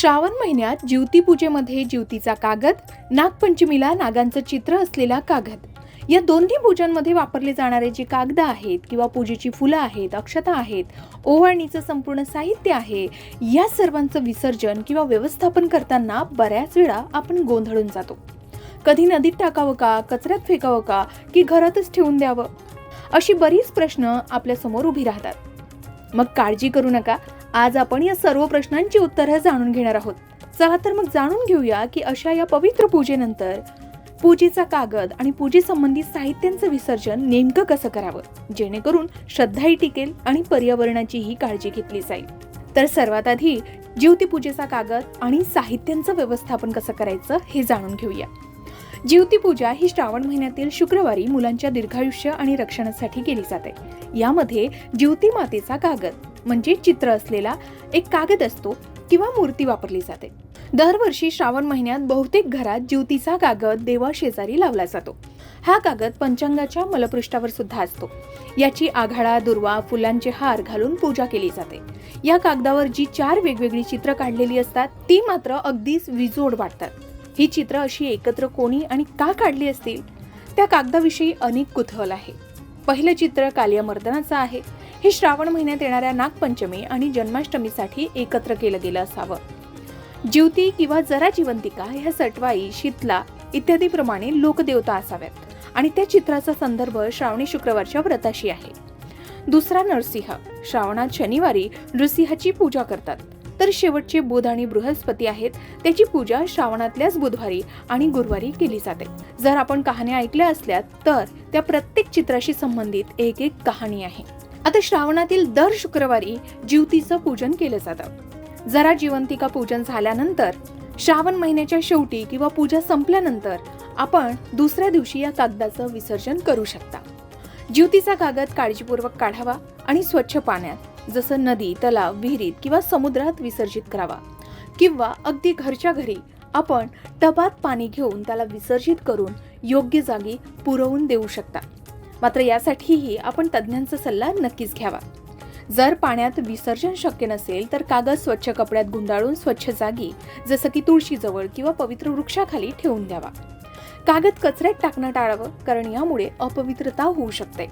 श्रावण महिन्यात ज्योती पूजेमध्ये ज्योतीचा कागद नागपंचमीला नागांचं चित्र असलेला कागद. या दोन्ही पूजांमध्ये वापरले जाणारे जे कागद आहेत किंवा पूजेची फुलं आहेत अक्षता आहेत ओवाळणीचं संपूर्ण साहित्य आहे या सर्वांचं विसर्जन किंवा व्यवस्थापन करताना बऱ्याच वेळा आपण गोंधळून जातो. कधी नदीत टाकावं का कचऱ्यात फेकावं का की घरातच ठेवून द्यावं? अशी बरीच प्रश्न आपल्यासमोर उभी राहतात. मग काळजी करू नका आज आपण या सर्व प्रश्नांची उत्तरं जाणून घेणार आहोत. चला तर मग जाणून घेऊया की अशा या पवित्र पूजेनंतर पूजेचा कागद आणि पूजेसंबंधित साहित्यांचं विसर्जन नेमकं कसं करावं? जेणेकरून श्रद्धाही टिकेल आणि पर्यावरणाचीही काळजी घेतली जाईल. तर सर्वात आधी ज्योतिपूजेचा कागद आणि साहित्यांचं व्यवस्थापन कसं करायचं हे जाणून घेऊया. ज्योतिपूजा ही श्रावण महिन्यातील शुक्रवारी मुलांच्या दीर्घायुष्य आणि रक्षणासाठी केली जाते. यामध्ये ज्योती मातेचा कागद म्हणजे चित्र असलेला एक कागद असतो किंवा मूर्ती वापरली जाते. दरवर्षी श्रावण महिन्यात बहुतेक घरात ज्योतीचा कागद देवा शेजारी लावला जातो. हा कागद पंचांगाच्या मलपृष्ठावर सुद्धा असतो. याची आघाडा दुर्वा फुलांचे हार घालून पूजा केली जाते. या कागदावर जी चार वेगवेगळी चित्र काढलेली असतात ती मात्र अगदीच विजोड वाटतात. ही चित्र अशी एकत्र कोणी आणि का काढली असतील? त्या कागदाविषयी अनेक कुतूहल आहे. पहिलं चित्र काल्यामर्दनाचं आहे. हे श्रावण महिन्यात येणाऱ्या नागपंचमी आणि जन्माष्टमीसाठी एकत्र केलं गेलं असावं. ज्योती किंवा जरा जिवंतिका ह्या सटवाई शीतला इत्यादीप्रमाणे लोकदेवता असाव्यात आणि त्या चित्राचा संदर्भ श्रावणी शुक्रवारच्या व्रताशी आहे. दुसरा नरसिंह श्रावणात शनिवारी नृसिंहाची पूजा करतात. तर शेवटचे बुध आणि बृहस्पती आहेत त्याची पूजा श्रावणातल्याच बुधवारी आणि गुरुवारी केली जाते. जर आपण कहाण्या ऐकल्या असल्या तर त्या प्रत्येक चित्राशी संबंधित एक एक कहाणी आहे. आता श्रावणातील दर शुक्रवारी ज्योतीचं पूजन केलं जातं. जरा जिवंतिका पूजन झाल्यानंतर श्रावण महिन्याच्या शेवटी किंवा पूजा संपल्यानंतर आपण दुसऱ्या दिवशी या कागदाचं विसर्जन करू शकता. ज्योतीचा कागद काळजीपूर्वक काढावा आणि स्वच्छ पाण्यात जसं नदी तलाव विहिरीत किंवा समुद्रात विसर्जित करावा. किंवा अगदी घरच्या घरी आपण टबात पाणी घेऊन त्याला विसर्जित करून योग्य जागी पुरवून देऊ शकता. मात्र यासाठीही आपण तज्ज्ञांचा सल्ला नक्कीच घ्यावा. जर पाण्यात विसर्जन शक्य नसेल तर कागद स्वच्छ कपड्यात गुंडाळून स्वच्छ जागी जसं की तुळशीजवळ किंवा पवित्र वृक्षाखाली ठेवून द्यावा. कागद कचऱ्यात टाकणं टाळावं कारण यामुळे अपवित्रता होऊ शकते.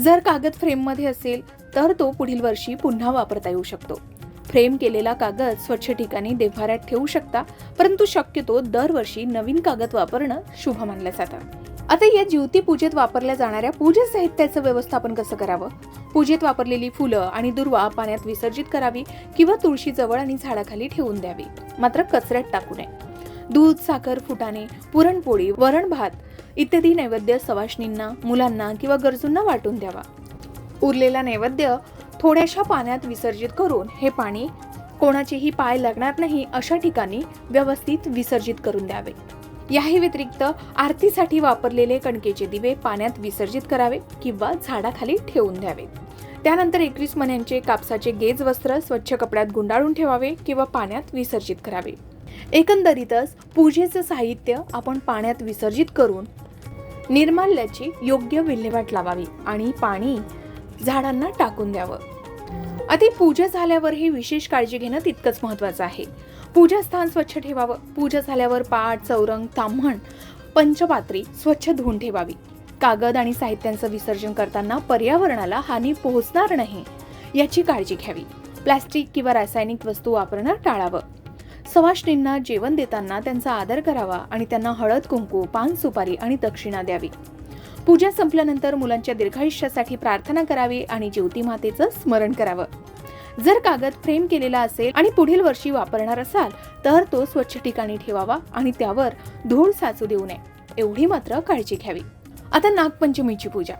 जर कागद फ्रेममध्ये असेल तर तो पुढील वर्षी पुन्हा वापरता येऊ शकतो. फ्रेम केलेला कागद स्वच्छ ठिकाणी देव्हाऱ्यात ठेवू शकता परंतु शक्यतो दरवर्षी नवीन कागद वापरणं शुभ मानलं जातं. आता या ज्योती पूजेत वापरल्या जाणाऱ्या पूजा साहित्याचं व्यवस्थापन कसं करावं? पूजेत वापरलेली फुलं आणि दुर्वा पाण्यात विसर्जित करावी किंवा तुळशीजवळ आणि झाडाखाली ठेवून द्यावी? मात्र कचऱ्यात टाकू नये. दूध साखर फुटाणे पुरणपोळी वरण भात इत्यादी नैवेद्य सवाष्णींना मुलांना किंवा गरजूंना वाटून द्यावा. उरलेला नैवेद्य थोड्याशा पाण्यात विसर्जित करून हे पाणी कोणाचेही पाय लागणार नाही अशा ठिकाणी व्यवस्थित विसर्जित करून द्यावे. याही व्यतिरिक्त आरतीसाठी वापरलेले कणकेचे दिवे पाण्यात विसर्जित करावे किंवा झाडाखाली ठेवून द्यावे. त्यानंतर एकवीस महिन्यांचे कापसाचे गेज वस्त्र स्वच्छ कपड्यात गुंडाळून ठेवावे किंवा पाण्यात विसर्जित करावे. एकंदरीतच पूजेचं साहित्य आपण पाण्यात विसर्जित करून निर्माल्याची योग्य विल्हेवाट लावावी आणि पाणी झाडांना टाकून द्यावं. आधी पूजा झाल्यावरही विशेष काळजी घेणं तितकंच महत्वाचं आहे. पूजास्थान स्वच्छ ठेवावं. पूजा झाल्यावर पाट चौरंग ताम्हण पंचपात्री स्वच्छ धुवून ठेवावी. कागद आणि साहित्यांचं विसर्जन करताना पर्यावरणाला हानी पोहोचणार नाही याची काळजी घ्यावी. प्लॅस्टिक किंवा रासायनिक वस्तू वापरणं टाळावं. सवाष्णींना जेवण देताना त्यांचा आदर करावा आणि त्यांना हळद कुंकू पान सुपारी आणि दक्षिणा द्यावी. पूजा संपल्यानंतर मुलांच्या दीर्घायुष्यासाठी प्रार्थना करावी आणि ज्योती मातेचं स्मरण करावं. जर कागद फ्रेम केलेला असेल आणि पुढील वर्षी वापरणार असाल तर तो स्वच्छ ठिकाणी ठेवावा आणि त्यावर धूळ साचू देऊ नये. एवढी मात्र काळजी घ्यावी. आता नागपंचमीची पूजा.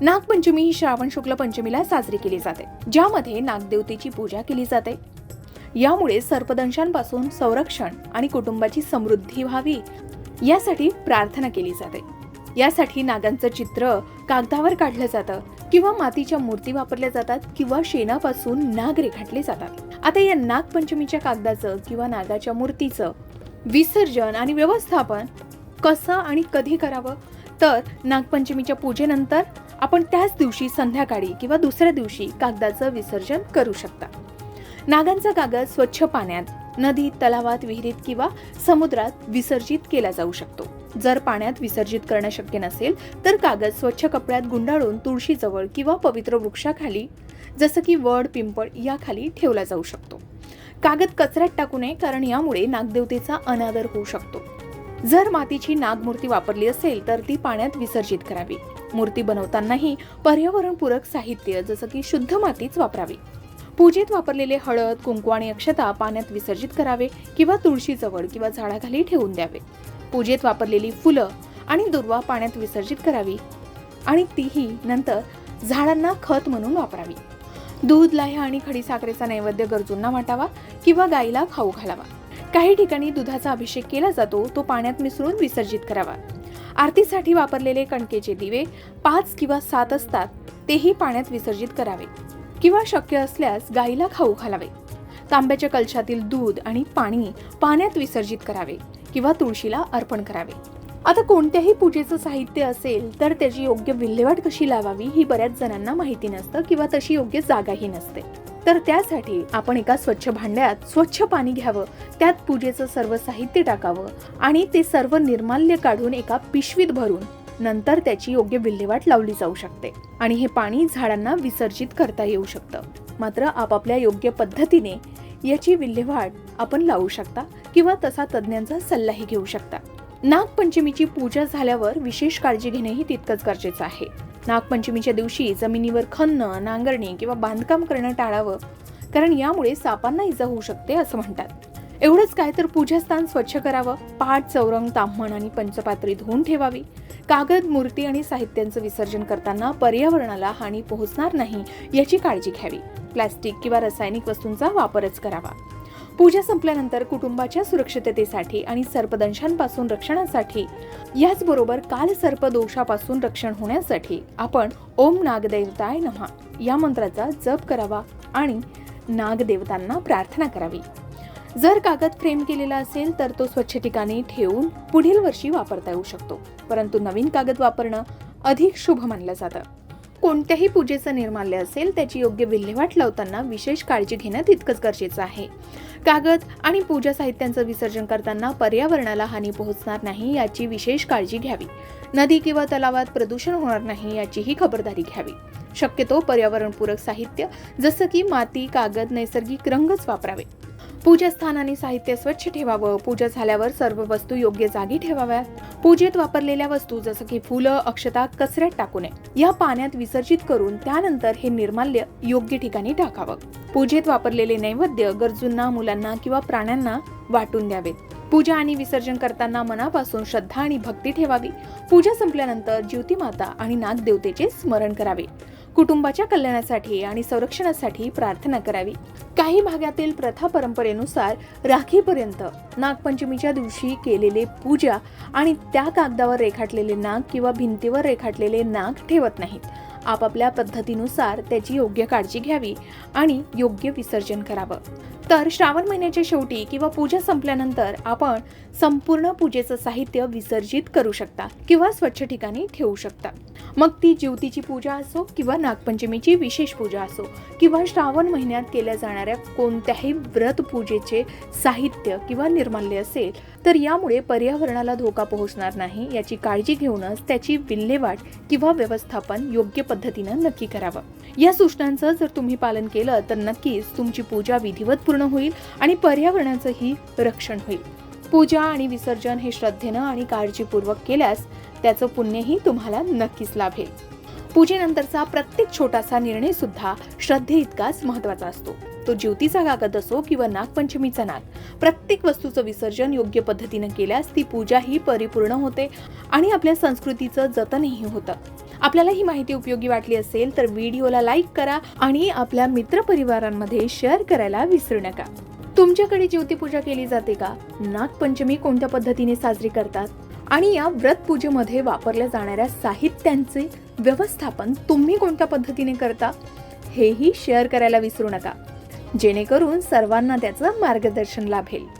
नागपंचमी ही श्रावण शुक्ल पंचमीला साजरी केली जाते ज्यामध्ये नागदेवतेची पूजा केली जाते. यामुळे सर्पदंशांपासून संरक्षण आणि कुटुंबाची समृद्धी व्हावी यासाठी प्रार्थना केली जाते. यासाठी नागांचं चित्र कागदावर काढलं जातं. किंवा मातीच्या मूर्ती वापरल्या जातात किंवा शेणापासून नाग रेखाटले जातात. आता या नागपंचमीच्या कागदाचं किंवा नागाच्या मूर्तीचं विसर्जन आणि व्यवस्थापन कसं आणि कधी करावं? तर नागपंचमीच्या पूजेनंतर आपण त्याच दिवशी संध्याकाळी किंवा दुसऱ्या दिवशी कागदाचं विसर्जन करू शकता. नागांचा कागद स्वच्छ पाण्यात नदीत तलावात विहिरीत किंवा समुद्रात विसर्जित केला जाऊ शकतो. जर पाण्यात विसर्जित करणं शक्य नसेल तर कागद स्वच्छ कपड्यात गुंडाळून तुळशीजवळ किंवा पवित्र वृक्षाखाली जसं की वड पिंपळ याखाली ठेवला जाऊ शकतो. कागद कचऱ्यात टाकू नये कारण यामुळे नागदेवतेचा अनादर होऊ शकतो. जर मातीची नागमूर्ती वापरली असेल तर ती पाण्यात विसर्जित करावी. मूर्ती बनवतानाही पर्यावरणपूरक साहित्य जसं की शुद्ध मातीच वापरावी. पूजेत वापरलेले हळद कुंकू आणि अक्षता पाण्यात विसर्जित करावे किंवा तुळशीजवळ किंवा झाडाखाली ठेवून द्यावे. पूजेत वापरलेली फुलं आणि दुर्वा पाण्यात विसर्जित करावी आणि तीही नंतर झाडांना खत म्हणून वापरावी. दूध लाह्या आणि खडीसाखरेचा नैवेद्य गरजूंना वाटावा किंवा गाईला खाऊ घालावा. काही ठिकाणी दुधाचा अभिषेक केला जातो तो पाण्यात मिसळून विसर्जित करावा. आरतीसाठी वापरलेले कणकेचे दिवे पाच किंवा सात असतात तेही पाण्यात विसर्जित करावे किंवा शक्य असल्यास गाईला खाऊ घालावे. तांब्याच्या कलशातील दूध आणि पाणी पाण्यात विसर्जित करावे. किंवा तुळशीला अर्पण करावे. आता कोणत्याही पूजेचं साहित्य असेल तर त्याची योग्य विल्हेवाट कशी लावावी ही बऱ्याच जणांना माहिती नसतं किंवा तशी योग्य जागाही नसते. तर त्यासाठी आपण एका स्वच्छ भांड्यात स्वच्छ पाणी घ्यावं त्यात पूजेचं सर्व साहित्य टाकावं आणि ते सर्व निर्माल्य काढून एका पिशवीत भरून नंतर त्याची योग्य विल्हेवाट लावली जाऊ शकते आणि हे पाणी झाडांना विसर्जित करता येऊ शकतं. मात्र आपापल्या योग्य पद्धतीने याची विल्हेवाट आपण लावू शकता किंवा तसा तज्ज्ञांचा सल्लाही घेऊ शकता. नागपंचमीची पूजा झाल्यावर विशेष काळजी घेणेही तितकंच गरजेचं आहे. नागपंचमीच्या दिवशी जमिनीवर खन्न नांगरणी किंवा बांधकाम करणं टाळावं कारण यामुळे सापांना इजा होऊ शकते असं म्हणतात. एवढंच काय तर पूजास्थान स्वच्छ करावं पाठ चौरंग ताम्हण आणि पंचपात्री धुवून ठेवावी. कागद मूर्ती आणि साहित्यांचं विसर्जन करताना पर्यावरणाला हानी पोहोचणार नाही याची काळजी घ्यावी. प्लॅस्टिक किंवा रासायनिक वस्तूंचा वापरच करावा. पूजा संपल्यानंतर कुटुंबाच्या सुरक्षिततेसाठी आणि सर्पदंशांपासून रक्षणासाठी याचबरोबर काल सर्पदोषापासून रक्षण होण्यासाठी आपण ओम नागदेवताय नमः या मंत्राचा जप करावा आणि नागदेवतांना प्रार्थना करावी. जर कागद फ्रेम केलेला असेल तर तो स्वच्छ ठिकाणी ठेवून पुढील वर्षी वापरता येऊ शकतो. परंतु नवीन कागद वापरणं अधिक शुभ मानलं जातं. कोणत्याही पूजेचं निर्माल्य असेल त्याची योग्य विल्हेवाट लावताना विशेष काळजी घेणं तितकंच गरजेचं आहे. कागद आणि पूजा साहित्यांचं विसर्जन करताना पर्यावरणाला हानी पोहोचणार नाही याची विशेष काळजी घ्यावी. नदी किंवा तलावात प्रदूषण होणार नाही याचीही खबरदारी घ्यावी. शक्यतो पर्यावरणपूरक साहित्य जसं की माती कागद नैसर्गिक रंगच वापरावे. पूजास्थान आणि साहित्य स्वच्छ ठेवावं. पूजा झाल्यावर सर्व वस्तू योग्य जागी ठेवाव्यात. पूजेत वापरलेल्या वस्तू जसं की फुलं अक्षता कचऱ्यात टाकू नये. या पाण्यात विसर्जित करून त्यानंतर हे निर्माल्य योग्य ठिकाणी टाकावं. पूजेत वापरलेले नैवेद्य गरजूंना मुलांना किंवा प्राण्यांना वाटून द्यावेत. पूजा आणि विसर्जन करताना मनापासून श्रद्धा आणि भक्ती ठेवावी. पूजा संपल्यानंतर ज्योतिमाता आणि नागदेवतेचे स्मरण करावे. कुटुंबाच्या कल्याणासाठी आणि संरक्षणासाठी प्रार्थना करावी. काही भागातील प्रथा परंपरेनुसार राखीपर्यंत नागपंचमीच्या दिवशी केलेले पूजा आणि त्या कागदावर रेखाटलेले नाग किंवा भिंतीवर रेखाटलेले नाग ठेवत नाहीत. आपापल्या पद्धतीनुसार त्याची योग्य काळजी घ्यावी आणि योग्य विसर्जन करावं. तर श्रावण महिन्याच्या शेवटी किंवा पूजा संपल्यानंतर आपण संपूर्ण पूजेचं साहित्य विसर्जित करू शकता किंवा स्वच्छ ठिकाणी ठेवू शकता. मग ती ज्योतीची पूजा असो किंवा नागपंचमीची विशेष पूजा असो किंवा श्रावण महिन्यात केल्या जाणाऱ्या कोणत्याही व्रत पूजेचे साहित्य किंवा निर्माल्य असेल तर यामुळे पर्यावरणाला धोका पोहोचणार नाही याची काळजी घेऊनच त्याची विल्हेवाट किंवा व्यवस्थापन योग्य पद्धतीनं नक्की करावं. या सूचनांचं जर तुम्ही पालन केलं तर नक्कीच तुमची पूजा विधिवत पूर्ण होईल आणि पर्यावरणाचंही रक्षण होईल. पूजा आणि विसर्जन हे श्रद्धेनं आणि काळजीपूर्वक केल्यास त्याचं पुण्यही तुम्हाला नक्कीच लाभेल. पूजेनंतरचा प्रत्येक छोटासा निर्णय सुद्धा श्रद्धे इतकाच महत्त्वाचा असतो. तो ज्योतीचा कागद असो किंवा नागपंचमीचा नाग प्रत्येक वस्तूचं विसर्जन योग्य पद्धतीनं केल्यास ती पूजा ही परिपूर्ण होते आणि आपल्या संस्कृतीचं जतनही होतं. आपल्याला ही माहिती उपयोगी वाटली असेल तर व्हिडिओला लाईक करा आणि आपल्या मित्रपरिवारांमध्ये शेअर करायला विसरू नका. तुमच्याकडे ज्योतिपूजा केली जाते का? नागपंचमी कोणत्या पद्धतीने साजरी करतात? आणि या व्रतपूजेमध्ये वापरल्या जाणाऱ्या साहित्यांचे व्यवस्थापन तुम्ही कोणत्या पद्धतीने करता? हेही शेअर करायला विसरू नका. जेणेकरून सर्वांना त्याचं मार्गदर्शन लाभेल.